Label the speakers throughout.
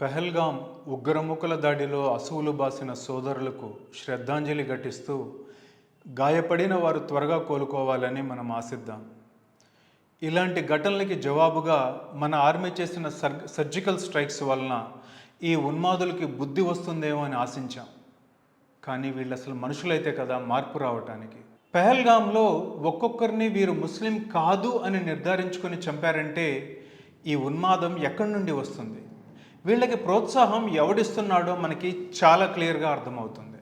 Speaker 1: పెహల్గాం ఉగ్రముఖుల దాడిలో అసువులు బాసిన సోదరులకు శ్రద్ధాంజలి ఘటిస్తూ గాయపడిన వారు త్వరగా కోలుకోవాలని మనం ఆశిద్దాం. ఇలాంటి ఘటనలకి జవాబుగా మన ఆర్మీ చేసిన సర్ సర్జికల్ స్ట్రైక్స్ వలన ఈ ఉన్మాదులకి బుద్ధి వస్తుందేమో అని ఆశించాం. కానీ వీళ్ళు అసలు మనుషులైతే కదా మార్పు రావటానికి. పెహల్గాంలో ఒక్కొక్కరిని వీరు ముస్లిం కాదు అని నిర్ధారించుకొని చంపారంటే ఈ ఉన్మాదం ఎక్కడి నుండి వస్తుంది? వీళ్ళకి ప్రోత్సాహం ఎవడిస్తున్నాడో మనకి చాలా క్లియర్గా అర్థమవుతుంది.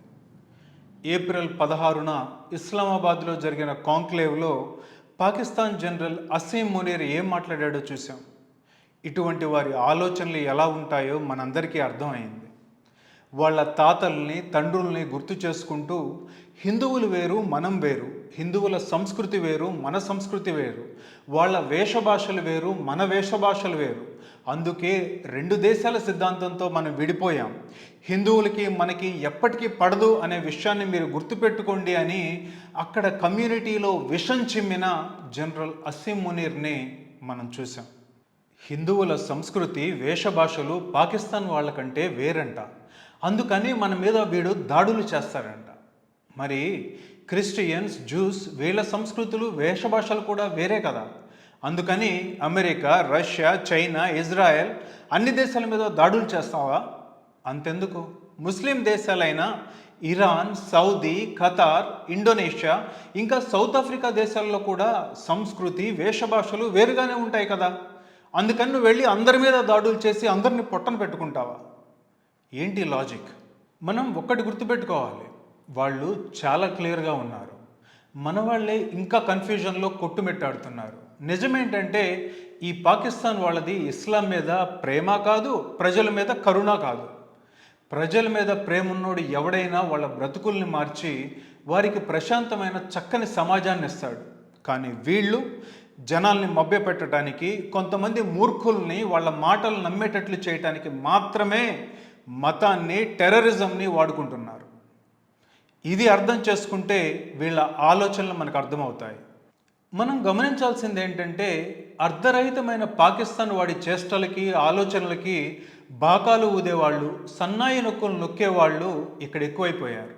Speaker 1: ఏప్రిల్ పదహారున ఇస్లామాబాద్లో జరిగిన కాంక్లేవ్లో పాకిస్తాన్ జనరల్ అసీం మునీర్ ఏం మాట్లాడాడో చూసాం ఇటువంటి వారి ఆలోచనలు ఎలా ఉంటాయో మనందరికీ అర్థమైంది. వాళ్ళ తాతల్ని తండ్రుల్ని గుర్తు చేసుకుంటూ హిందువులు వేరు మనం వేరు హిందువుల సంస్కృతి వేరు మన సంస్కృతి వేరు వాళ్ళ వేషభాషలు వేరు మన వేషభాషలు వేరు. అందుకే రెండు దేశాల సిద్ధాంతంతో మనం విడిపోయాం. హిందువులకి మనకి ఎప్పటికీ పడదు అనే విషయాన్ని మీరు గుర్తుపెట్టుకోండి అని అక్కడ కమ్యూనిటీలో విషం చిమ్మిన జనరల్ అసీం మునీర్ని మనం చూసాం హిందువుల సంస్కృతి వేషభాషలు పాకిస్తాన్ వాళ్ళకంటే వేరంట. అందుకని మన మీద వీడు దాడులు చేస్తారంట. మరి క్రిస్టియన్స్ జూస్ వీళ్ళ సంస్కృతులు వేషభాషలు కూడా వేరే కదా. అందుకని అమెరికా రష్యా చైనా ఇజ్రాయెల్ అన్ని దేశాల మీద దాడులు చేస్తావా? అంతెందుకు. ముస్లిం దేశాలైన ఇరాన్ సౌదీ ఖతార్ ఇండోనేషియా ఇంకా సౌత్ ఆఫ్రికా దేశాల్లో కూడా సంస్కృతి వేషభాషలు వేరుగానే ఉంటాయి కదా. అందుకని నువ్వు వెళ్ళి అందరి మీద దాడులు చేసి అందరిని పొట్టను పెట్టుకుంటావా? ఏంటి లాజిక్? మనం ఒక్కటి గుర్తుపెట్టుకోవాలి. వాళ్ళు చాలా క్లియర్గా ఉన్నారు. మన వాళ్ళే ఇంకా కన్ఫ్యూజన్లో కొట్టుమిట్టాడుతున్నారు. నిజమేంటంటే ఈ పాకిస్తాన్ వాళ్ళది ఇస్లాం మీద ప్రేమ కాదు ప్రజల మీద కరుణ కాదు. ప్రజల మీద ప్రేమ ఉన్నోడు ఎవడైనా వాళ్ళ బ్రతుకుల్ని మార్చి వారికి ప్రశాంతమైన చక్కని సమాజాన్ని ఇస్తాడు. కానీ వీళ్ళు జనాల్ని మభ్యపెట్టడానికి కొంతమంది మూర్ఖుల్ని వాళ్ళ మాటలు నమ్మేటట్లు చేయటానికి మాత్రమే మతాన్ని టెర్రరిజంని వాడుకుంటున్నారు. ఇది అర్థం చేసుకుంటే వీళ్ళ ఆలోచనలు మనకు అర్థమవుతాయి. మనం గమనించాల్సింది ఏంటంటే అర్ధరహితమైన పాకిస్తాన్ వాడి చేష్టలకి ఆలోచనలకి బాకాలు ఊదేవాళ్ళు సన్నాయి నొక్కులు నొక్కేవాళ్ళు ఇక్కడ ఎక్కువైపోయారు.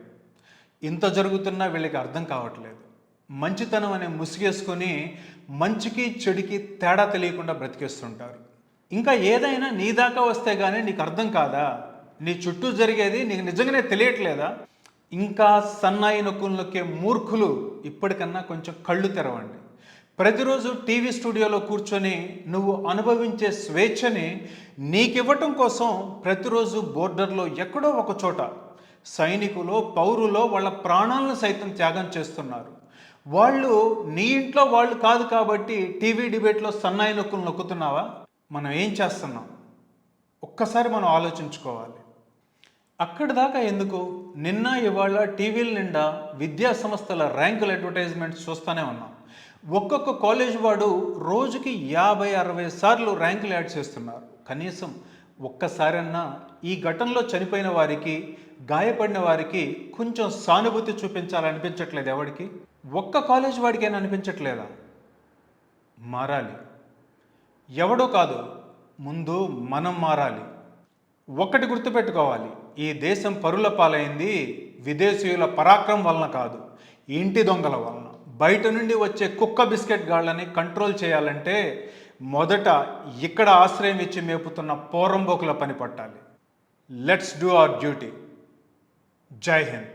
Speaker 1: ఇంత జరుగుతున్నా వీళ్ళకి అర్థం కావట్లేదు. మంచితనం అనే ముసిగేసుకొని మంచికి చెడుకి తేడా తెలియకుండా బ్రతికేస్తుంటారు. ఇంకా ఏదైనా నీ దాకా వస్తే కానీ నీకు అర్థం కాదా? నీ చుట్టూ జరిగేది నీకు నిజంగానే తెలియట్లేదా? ఇంకా సన్నాయి నొక్కులు నొక్కే మూర్ఖులు ఇప్పటికన్నా కొంచెం కళ్ళు తెరవండి. ప్రతిరోజు టీవీ స్టూడియోలో కూర్చొని నువ్వు అనుభవించే స్వేచ్ఛని నీకివ్వటం కోసం ప్రతిరోజు బోర్డర్లో ఎక్కడో ఒక చోట సైనికులు పౌరులో వాళ్ళ ప్రాణాలను సైతం త్యాగం చేస్తున్నారు. వాళ్ళు నీ ఇంట్లో వాళ్ళు కాదు కాబట్టి టీవీ డిబేట్లో సన్నాయి నొక్కులు నొక్కుతున్నావా? మనం ఏం చేస్తున్నాం? ఒక్కసారి మనం ఆలోచించుకోవాలి. అక్కడి దాకా ఎందుకు? నిన్న ఇవాళ టీవీల నిండా విద్యా సంస్థల ర్యాంకుల అడ్వర్టైజ్మెంట్స్ చూస్తూనే ఉన్నాం. ఒక్కొక్క కాలేజ్ వాడు రోజుకి యాభై అరవై సార్లు ర్యాంకులు యాడ్ చేస్తున్నారు. కనీసం ఒక్కసారన్నా ఈ ఘటనలో చనిపోయిన వారికి గాయపడిన వారికి కొంచెం సానుభూతి చూపించాలనిపించట్లేదు ఎవరికి ఒక్క కాలేజ్ వాడికైనా అనిపించట్లేదా? మారాలి. ఎవడో కాదు ముందు మనం మారాలి. ఒక్కటి గుర్తుపెట్టుకోవాలి ఈ దేశం పరుల పాలైంది విదేశీయుల పరాక్రమం వలన కాదు ఇంటి దొంగల వలన. బయట నుండి వచ్చే కుక్క బిస్కెట్ గాళ్ళని కంట్రోల్ చేయాలంటే మొదట ఇక్కడ ఆశ్రయం ఇచ్చి మేపుతున్న పోరంబోకుల పని పట్టాలి. లెట్స్ డూ అవర్ డ్యూటీ జై హింద్.